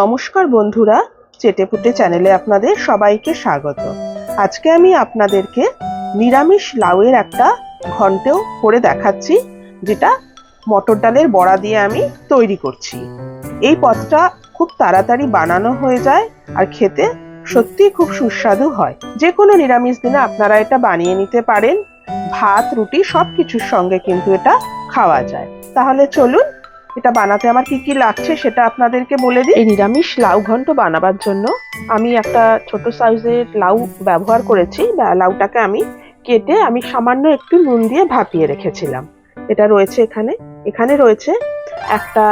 নমস্কার বন্ধুরা চেটেপুটে চ্যানেলে আপনাদের সবাইকে স্বাগত। আজকে আমি আপনাদেরকে নিরামিষ লাউয়ের একটা ঘন্টেও করে দেখাচ্ছি, যেটা মটর ডালের বড়া দিয়ে আমি তৈরি করছি। এই পদটা খুব তাড়াতাড়ি বানানো হয়ে যায় আর খেতে সত্যি খুব সুস্বাদু হয়। যে কোনো নিরামিষ দিনে আপনারা এটা বানিয়ে নিতে পারেন। ভাত, রুটি সব কিছুর সঙ্গে কিন্তু এটা খাওয়া যায়। তাহলে চলুন এটা বানাতে আমার কি কি লাগছে সেটা আপনাদেরকে বলে দিই। নিরামিষ লাউ ঘন্ট বানাবার জন্য আমি একটা ছোট সাইজের লাউ ব্যবহার করেছি। লাউটাকে আমি কেটে আমি সামান্য একটু নুন দিয়ে ভাপিয়ে রেখেছিলাম। এটা রয়েছে এখানে। এখানে রয়েছে একটা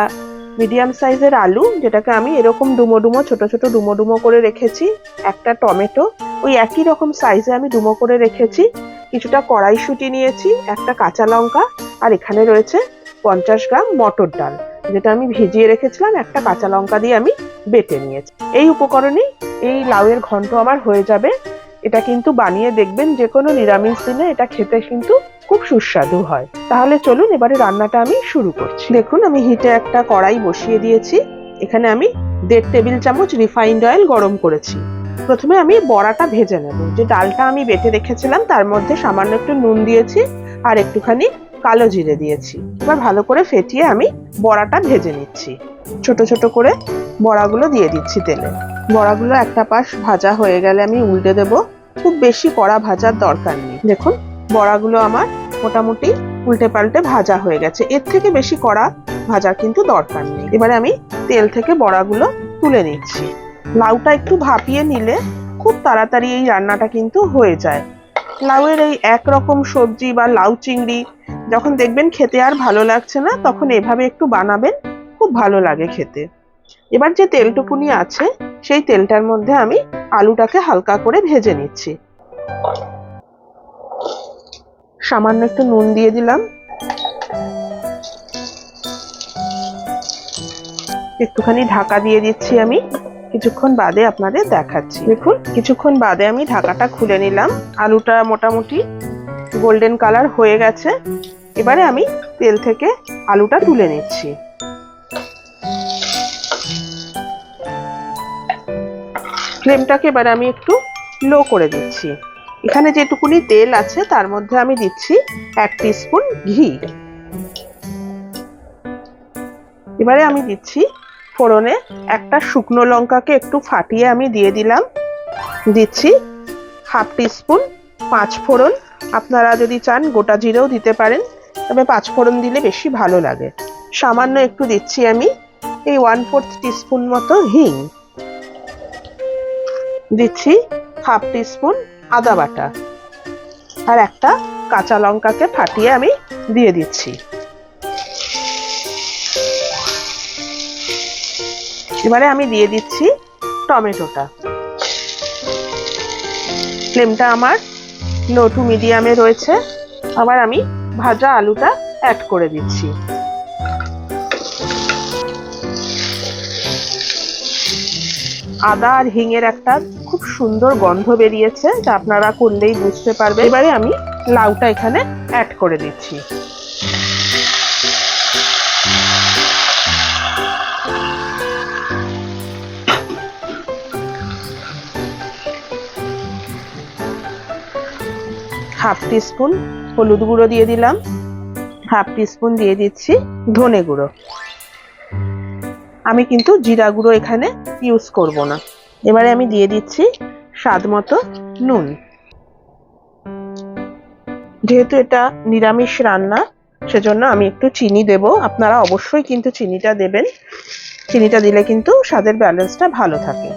মিডিয়াম সাইজের আলু, যেটাকে আমি এরকম ডুমো ডুমো, ছোট ছোট ডুমো ডুমো করে রেখেছি। একটা টমেটো, ওই একই রকম সাইজে আমি ডুমো করে রেখেছি। কিছুটা কড়াইশুঁটি নিয়েছি, একটা কাঁচা লঙ্কা, আর এখানে রয়েছে পঞ্চাশ গ্রাম মটর ডাল, যেটা আমি ভিজিয়ে রেখেছিলাম, একটা কাঁচা লঙ্কা দিয়ে আমি বেটে নিয়েছি। এই উপকরণেই এই লাউয়ের ঘন্ট আমার হয়ে যাবে। এটা কিন্তু বানিয়ে দেখবেন যে কোনো নিরামিষ দিনে এটা খেতে কিন্তু খুব সুস্বাদু হয়। তাহলে চলুন এবারে রান্নাটা আমি শুরু করছি। দেখুন, আমি হিটে একটা কড়াই বসিয়ে দিয়েছি। এখানে আমি দেড় টেবিল চামচ রিফাইন্ড অয়েল গরম করেছি। প্রথমে আমি বড়াটা ভেজে নেব। যে ডালটা আমি বেটে রেখেছিলাম, তার মধ্যে সামান্য একটু নুন দিয়েছি আর একটুখানি কালো জিরে দিয়েছি। এবার ভালো করে ফেটিয়ে আমি বড়াটা ভেজে নিচ্ছি। ছোট ছোট করে বড়াগুলো দিয়ে দিচ্ছি তেলে। বড়াগুলো একটা পাশ ভাজা হয়ে গেলে আমি উল্টে দেব। খুব বেশি কড়া ভাজার দরকার নেই। দেখুন, বড়াগুলো আমার মোটামুটি উল্টে পাল্টে ভাজা হয়ে গেছে। এর থেকে বেশি কড়া ভাজার কিন্তু দরকার নেই। এবারে আমি তেল থেকে বড়াগুলো তুলে নিচ্ছি। লাউটা একটু ভাপিয়ে নিলে খুব তাড়াতাড়ি এই রান্নাটা কিন্তু হয়ে যায়। লাউয়ের এই একরকম সবজি বা লাউ চিংড়ি যখন দেখবেন খেতে আর ভালো লাগছে না, তখন এভাবে একটু বানাবেন, খুব ভালো লাগে খেতে। এবার যে তেলটুকুনি আছে, সেই তেলটার মধ্যে আমি আলুটাকে হালকা করে ভেজে নিচ্ছি। সামান্য একটু নুন দিয়ে দিলাম। একটুখানি ঢাকা দিয়ে দিচ্ছি আমি। কিছুক্ষণ বাদে আপনাদের দেখাচ্ছি। দেখুন, কিছুক্ষণ বাদে আমি ঢাকাটা খুলে নিলাম। আলুটা মোটামুটি গোল্ডেন কালার হয়ে গেছে। এবারে আমি তেল থেকে আলুটা তুলে নিচ্ছি। ফ্লেমটাকে এবার আমি একটু লো করে দিচ্ছি। এখানে যেটুকুনি তেল আছে, তার মধ্যে আমি দিচ্ছি এক স্পুন ঘি। এবারে আমি দিচ্ছি ফোড়নে একটা শুকনো লঙ্কাকে একটু ফাটিয়ে আমি দিয়ে দিলাম। দিচ্ছি হাফ টিস্পুন পাঁচ ফোড়ন। আপনারা যদি চান গোটা জিরেও দিতে পারেন। তবে পাঁচ ফোড়ন দিলে বেশি ভালো লাগে। সামান্য একটু দিচ্ছি আমি এই ওয়ান ফোর্থ টিস্পুন মতো হিং। দিচ্ছি হাফ টিস্পুন আদা বাটা। আর একটা কাঁচা লঙ্কাকে ফাটিয়ে আমি দিয়ে দিচ্ছি। এবারে আমি দিয়ে দিচ্ছি টমেটোটা। ফ্লেমটা আমার লো টু মিডিয়ামে রয়েছে। আবার আমি ভাজা আলুটা অ্যাড করে দিচ্ছি। আদা আর হিঙের একটা খুব সুন্দর গন্ধ বেরিয়েছে, যা আপনারা করলেই বুঝতে পারবেন। এবারে আমি লাউটা এখানে অ্যাড করে দিচ্ছি। হাফ টিস্পুন হলুদ গুঁড়ো দিয়ে দিলাম। হাফ টিস্পুন দিয়ে দিচ্ছি ধনে গুঁড়ো। আমি কিন্তু জিরা গুঁড়ো এখানে ইউজ করব না। এবারে আমি দিয়ে দিচ্ছি স্বাদ মতো নুন। যেহেতু এটা নিরামিষ রান্না, সেজন্য আমি একটু চিনি দেব। আপনারা অবশ্যই কিন্তু চিনিটা দেবেন। চিনিটা দিলে কিন্তু স্বাদের ব্যালেন্সটা ভালো থাকে।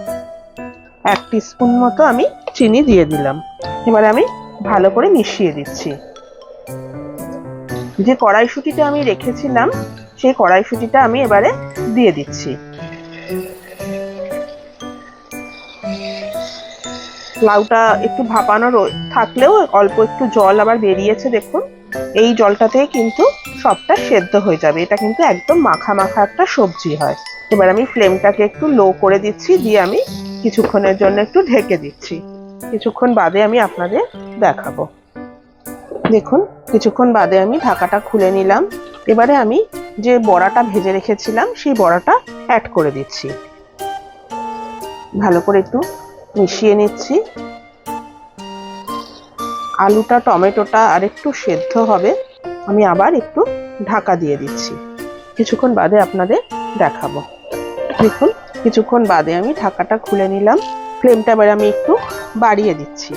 এক স্পুন মতো আমি চিনি দিয়ে দিলাম। এবারে আমি ভালো করে মিশিয়ে দিচ্ছি। যে কড়াইশুটিটা আমি রেখেছিলাম, সেই কড়াইশুটিটা আমি এবারে দিয়ে দিচ্ছি। লাউটা একটু ভাপানো থাকলেও অল্প একটু জল আবার বেরিয়েছে দেখুন। এই জলটাতেই কিন্তু সবটা সেদ্ধ হয়ে যাবে। এটা কিন্তু একদম মাখা মাখা একটা সবজি হয়। এবার আমি ফ্লেমটাকে একটু লো করে দিচ্ছি, দিয়ে আমি কিছুক্ষণের জন্য একটু ঢেকে দিচ্ছি। কিছুক্ষণ বাদে আমি আপনাদের দেখাবো। দেখুন, কিছুক্ষণ বাদে আমি ঢাকাটা খুলে নিলাম। এবারে আমি যে বড়াটা ভেজে রেখেছিলাম, সেই বড়াটা অ্যাড করে দিচ্ছি। ভালো করে একটু মিশিয়ে নিচ্ছি। আলুটা, টমেটোটা আর একটু সেদ্ধ হবে, আমি আবার একটু ঢাকা দিয়ে দিচ্ছি। কিছুক্ষণ বাদে আপনাদের দেখাবো। দেখুন, কিছুক্ষণ বাদে আমি ঢাকাটা খুলে নিলাম। ফ্লেমটা এবার আমি একটু বাড়িয়ে দিচ্ছি।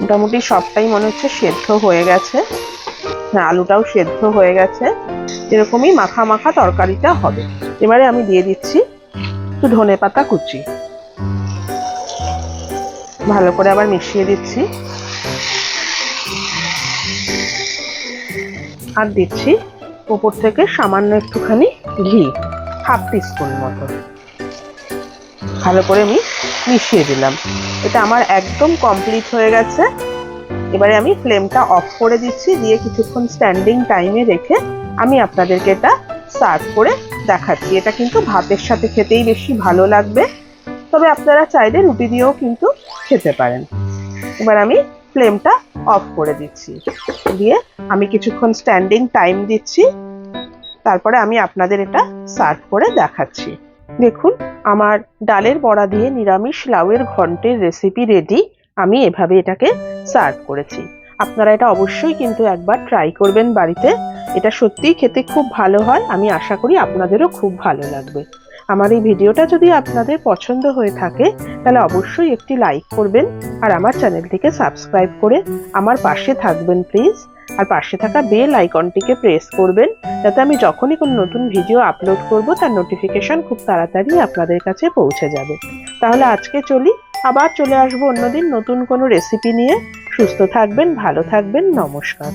মোটামুটি সবটাই মনে হচ্ছে সেদ্ধ হয়ে গেছে। হ্যাঁ আলুটাও সেদ্ধ হয়ে গেছে। এরকমই মাখা মাখা তরকারিটা হবে। এবারে আমি দিয়ে দিচ্ছি একটু ধনে পাতা কুচি। ভালো করে আবার মিশিয়ে দিচ্ছি। আর দিচ্ছি উপর থেকে সামান্য একটুখানি ঘি, হাফ টিস্পুন মতো। ভালো করে আমি মিশিয়ে দিলাম। এটা আমার একদম কমপ্লিট হয়ে গেছে। এবারে আমি ফ্লেমটা অফ করে দিচ্ছি, দিয়ে কিছুক্ষণ স্ট্যান্ডিং টাইমে রেখে আমি আপনাদেরকে এটা সার্ভ করে দেখাচ্ছি। এটা কিন্তু ভাতের সাথে খেতেই বেশি ভালো লাগবে। তবে আপনারা চাইলে রুটি দিয়েও কিন্তু খেতে পারেন। এবার আমি ফ্লেমটা অফ করে দিচ্ছি। দিয়ে আমি কিছুক্ষণ স্ট্যান্ডিং টাইম দিচ্ছি। তারপরে আমি আপনাদের এটা সার্ভ করে দেখাচ্ছি। দেখুন, আমার ডালের বড়া দিয়ে নিরামিষ লাউয়ের ঘন্টের রেসিপি রেডি আমি এভাবে এটাকে সার্ভ করেছি। আপনারা এটা অবশ্যই কিন্তু একবার ট্রাই করবেন বাড়িতে। এটা সত্যিই খেতে খুব ভালো হয়, আমি আশা করি আপনাদেরও খুব ভালো লাগবে। আমার এই ভিডিওটা যদি আপনাদের পছন্দ হয়ে থাকে, তাহলে অবশ্যই একটি লাইক করবেন আর আমার চ্যানেলটিকে সাবস্ক্রাইব করে আমার পাশে থাকবেন প্লিজ আর পাশে থাকা বেল আইকনটিকে প্রেস করবেন, যাতে আমি যখনই কোনো নতুন ভিডিও আপলোড করব, তার নোটিফিকেশন খুব তাড়াতাড়ি আপনাদের কাছে পৌঁছে যাবে। তাহলে আজকে চলি, আবার চলে আসব অন্যদিন নতুন কোনো রেসিপি নিয়ে। সুস্থ থাকবেন, ভালো থাকবেন, নমস্কার।